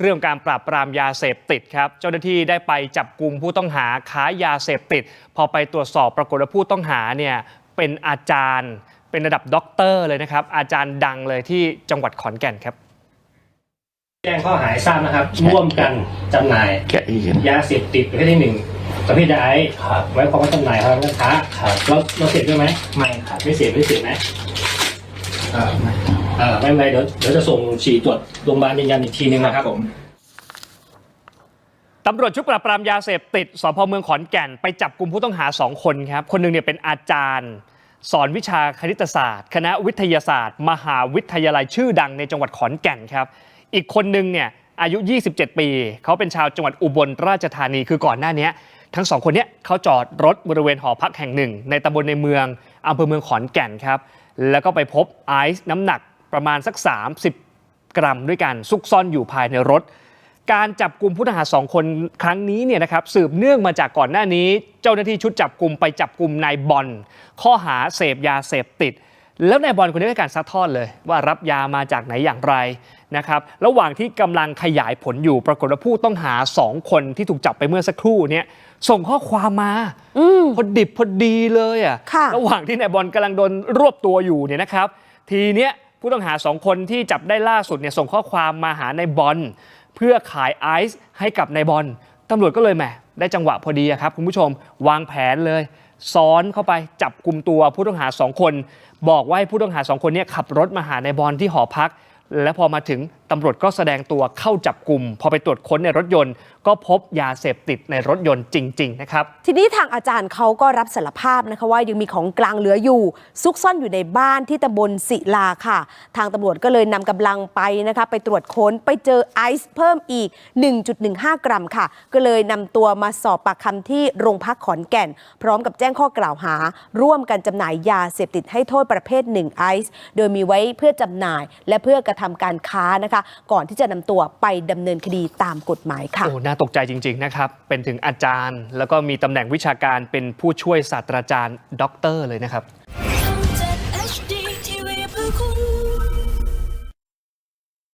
เรื่องการปราบปรามยาเสพติดครับเจ้าหน้าที่ได้ไปจับกลุ่มผู้ต้องหาค้ายาเสพติด พอไปตรวจสอบปรากฏว่าผู้ต้องหาเนี่ยเป็นอาจารย์ เป็นระดับด็อกเตอร์เลยนะครับ อาจารย์ดังเลยที่จังหวัดขอนแก่นครับ แจ้งข้อหาให้ทราบนะครับ ร่วมกันจำหน่ายแกะอีกเห็นยาเสพติดประเภทที่หนึ่งประเภทยาไอซ์ครับไว้ความว่าจำหน่ายครับร้านค้าครับเราเราเสพด้วยไหมไม่ครับไม่เสพไม่เสพไหมเอ่อไม่เอ่าไม่เป็นไรเดี๋ยวเดี๋ยวจะส่งฉี่ตรวจโรงพยาบาลยืนยันอีกทีนึงนะครับผมตำรวจชุดปราบปรามยาเสพติดสพเมืองขอนแก่นไปจับกลุ่มผู้ต้องหาสองคนครับ คนหนึ่งเนี่ยเป็นอาจารย์ สอนวิชาคณิตศาสตร์ คณะวิทยาศาสตร์ มหาวิทยาลัยชื่อดังในจังหวัดขอนแก่นครับ อีกคนหนึ่งเนี่ยอายุ 27 ปี เขาเป็นชาวจังหวัดอุบลราชธานีคือก่อนหน้านี้ทั้งสองคนเนี้ยเขาจอดรถบริเวณหอพักแห่งหนึ่ง ในตำบลในเมืองอำเภอเมืองขอนแก่นครับ แล้วก็ไปพบไอซ์น้ำหนักประมาณสัก 30 กรัมด้วยกันซุกซ่อนอยู่ภายในรถ การจับกลุ่มผู้ต้องหาสองคนครั้งนี้เนี่ยนะครับสืบเนื่องมาจากก่อนหน้านี้ เจ้าหน้าที่ชุดจับกลุ่มไปจับกลุ่มนายบอลข้อหาเสพยาเสพติด แล้วนายบอลคนนี้ให้การซัดทอดเลยว่ารับยามาจากไหนอย่างไรนะครับระหว่างที่กำลังขยายผลอยู่ปรากฏว่าผู้ต้องหาสองคนที่ถูกจับไปเมื่อสักครู่เนี่ยส่งข้อความมาอืมพอดิบพอดีเลยอะค่ะระหว่างที่นายบอลกำลังโดนรวบตัวอยู่เนี่ยนะครับ ทีเนี้ยผู้ต้องหาสองคนที่จับได้ล่าสุดเนี่ยส่งข้อความมาหานายบอลเพื่อขายไอซ์ให้กับนายบอลตำรวจก็เลยแหมได้จังหวะพอดีอะครับคุณผู้ชมวางแผนเลย ซ้อนเข้าไปจับกลุ่มตัวผู้ต้องหาสองคน บอกว่าให้ผู้ต้องหาสองคนนี้ขับรถมาหานายบอลที่หอพัก และพอมาถึงตำรวจก็แสดงตัวเข้าจับกลุ่ม พอไปตรวจค้นในรถยนต์ ก็พบยาเสพติดในรถยนต์จริง ๆ นะครับ ทีนี้ทางอาจารย์เขาก็รับสารภาพนะคะว่ายังมีของกลางเหลืออยู่ ซุกซ่อนอยู่ในบ้านที่ตำบลศิลาค่ะ ทางตำรวจก็เลยนำกำลังไปนะคะไปตรวจค้นไปเจอไอซ์เพิ่มอีก 1.15 กรัมค่ะ ก็เลยนำตัวมาสอบปากคำที่โรงพักขอนแก่น พร้อมกับแจ้งข้อกล่าวหา ร่วมกันจำหน่ายยาเสพติดให้โทษประเภทหนึ่งไอซ์โดยมีไว้เพื่อจำหน่ายและเพื่อกระทำการค้านะคะก่อนที่จะนำตัวไปดำเนินคดีตามกฎหมายค่ะโอ้น่าตกใจจริง ๆ นะครับ เป็นถึงอาจารย์ แล้วก็มีตำแหน่งวิชาการเป็นผู้ช่วยศาสตราจารย์ด็อกเตอร์เลยนะครับ